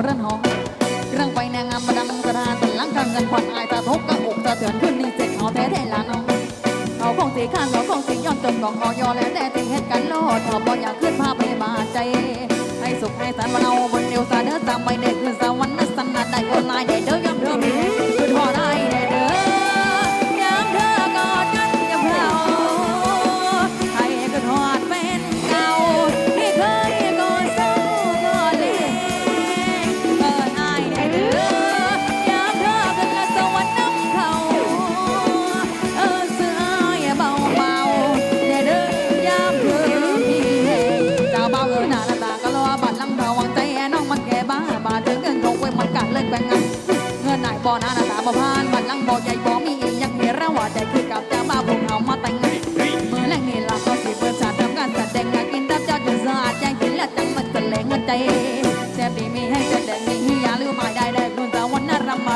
เรื่องหอเรื่องไปแนงงามประดังสราตนลังการเงินควันอายตาทุกกระอกตาเถื่อนขึ้นนี่เจ็ดเอาแท้แท้ลาน้องเอาของสีข้างเอาของสีย้อนจนกองหอยอแล้วแต่ติเหตุกันโลดขอบอลอยากขึ้นพาไปบาดใจ ให้สุขให้สันวันเอาบนเดียวสาเด้อสามใบเด็กคือสวรรค์นั้นสันนัดได้คนลายได้เด้อยอมเด้อ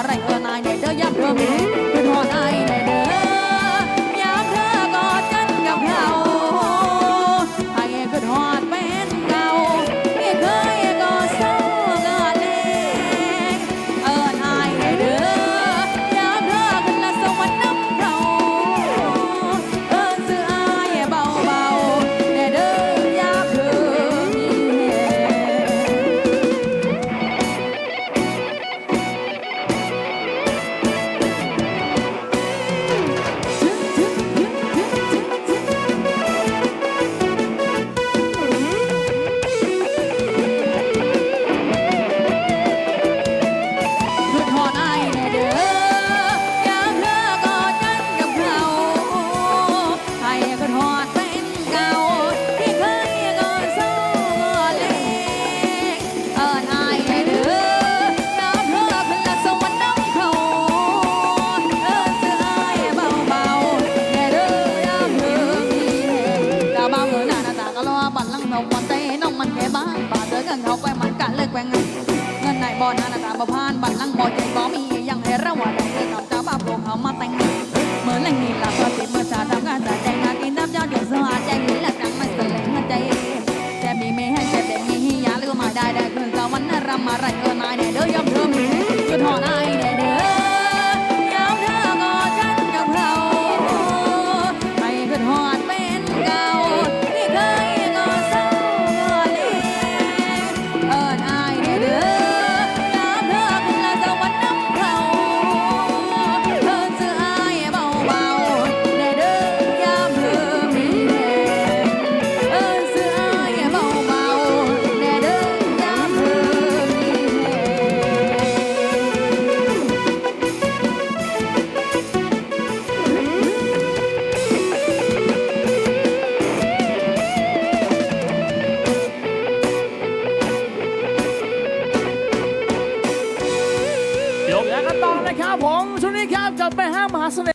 วันน่ารำมาไรเออนาย แกว่งเงินไหนบ่หน้านาตาบ่พานบัตรลังบ่ใจบ่มียังให้ระวังเจอกับจ้าบ้าโปรงเขามาแต่งเมื่อแรงนี้ล่ะก็ติดเมื่อชาทำการแสดงงานกินดับเจ้าเดือดสวัสดใจกินและจังไมันแสลงใจแต่มีไม่ให้แต่แดงมีให้ยาลืมมาได้ได้คืนสวรรค์นรำมาไรเออนายแน่ยเด้อยอม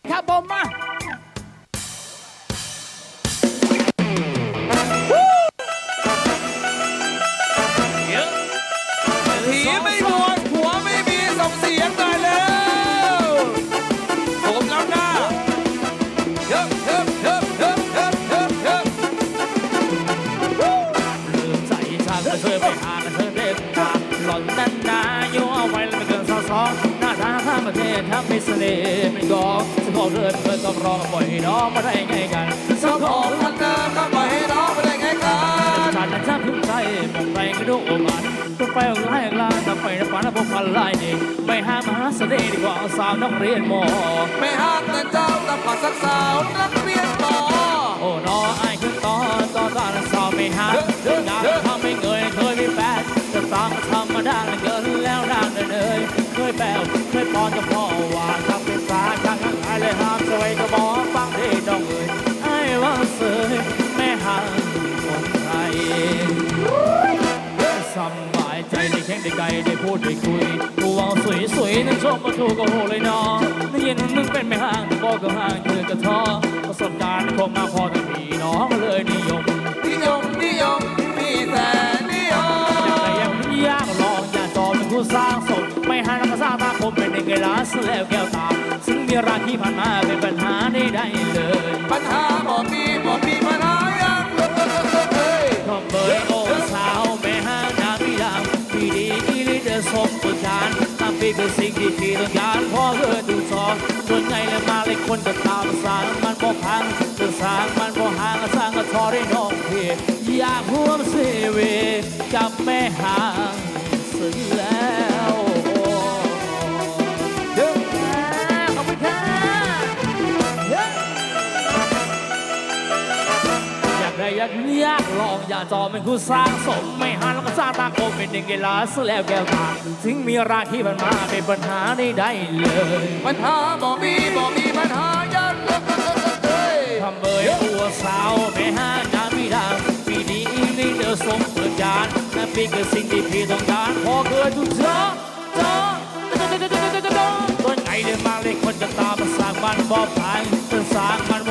ครับผมมาผีไม่บวชผัวไม่มีส่งเสียงหน่อยเร็วผมแล้วน้าเฮ้ยเฮ้ยเฮ้ยเฮ้ยเฮ้ยเฮ้ยเฮ้ยลืมใส่ชาติเธอไปหากันเธอเด็ดขาดหล่อนนั้นนาโยเอาไว้แล้วไม่เกินสองสอง ประเทศทำให้เสน่ห์เป็นกองสกอเรือนเพื่อนต้องรอปล่อยน้องมาได้ไงกันสกอของมันเดิมก็ปล่อยให้น้องไปได้ไงกันฉันนั้นชอบพึ่งใจมองไปก็ดูโอมันต้องไปเอาไล่ลาต่ไปนับฝันพวกพันลายนี่ไม่ห้ามหาเสน่ห์ดีกว่าสาวนักเรียนมอไม่ห้ามแต่เจ้าแต่ปัดสักสาวนักเรียนต่อโอ้นอไอ้ขึ้นต่อต่อตอนสาวไม่ห้ามงาน เคยปอนกับพ่อว่าทำเป็นสาข้างไอ้เลยห้ามสวยก็บอกฟังที่น้องเอ๋ยไอ้ว่าเสยแม่ห้ามคนไทยสบายใจได้แข่งได้ไกลได้พูดได้คุยกูเอาสวยสวยๆนั่นชมมาถูกก็โหเลยนอได้ยินมึงเป็นไม่ห่างบอกก็ห่างเธอก็ท้อประสบการณ์คงมาพอ ร้างตาคมเป็นเอกลักษณ์แล้วแก้วตา ซึ่งมีราที่ผ่านมาเป็นปัญหาได้ได้เลย ปัญหาบ่มีบ่มีปัญหายังเฮ้ยขอเบยโอ้สาวแม่ห้างนาพี่ดาวพี่ดีอีลิเดอสมบูรณ์การทำปีคือสิ่งที่พี่ต้องการพราะเธอดูสอนส่วนไงเลยมาเลยคนก็ตามสางมันบ่พังจะสางมันบ่ห่างสร้างก็ทอได้น้องพี่อยากร่วมชีวิตกับแม่หา ลองอย่าจอเป็นคู่สร้างสมไม่หันแล้วก็สร้างตาโกเป็นหนึ่งเกลาสแล้วแก้วตาถึงมีราที่มันมาเป็นปัญหาได้ได้เลยปัญหาบ่มีบ่มีปัญหายันเลิกเลิกเลิกเลิกทำเบยตัวสาวไม่หาน้ำไม่ดังปีนี้ไม่เดือสมเปิดจานและปีคือสิ่งที่พี่ต้องการพอเกิดทุกเจ้าเจ้าต้นไงเลยมาเลยคนจะตามมาสร้างมันบ่พังจะสร้างมัน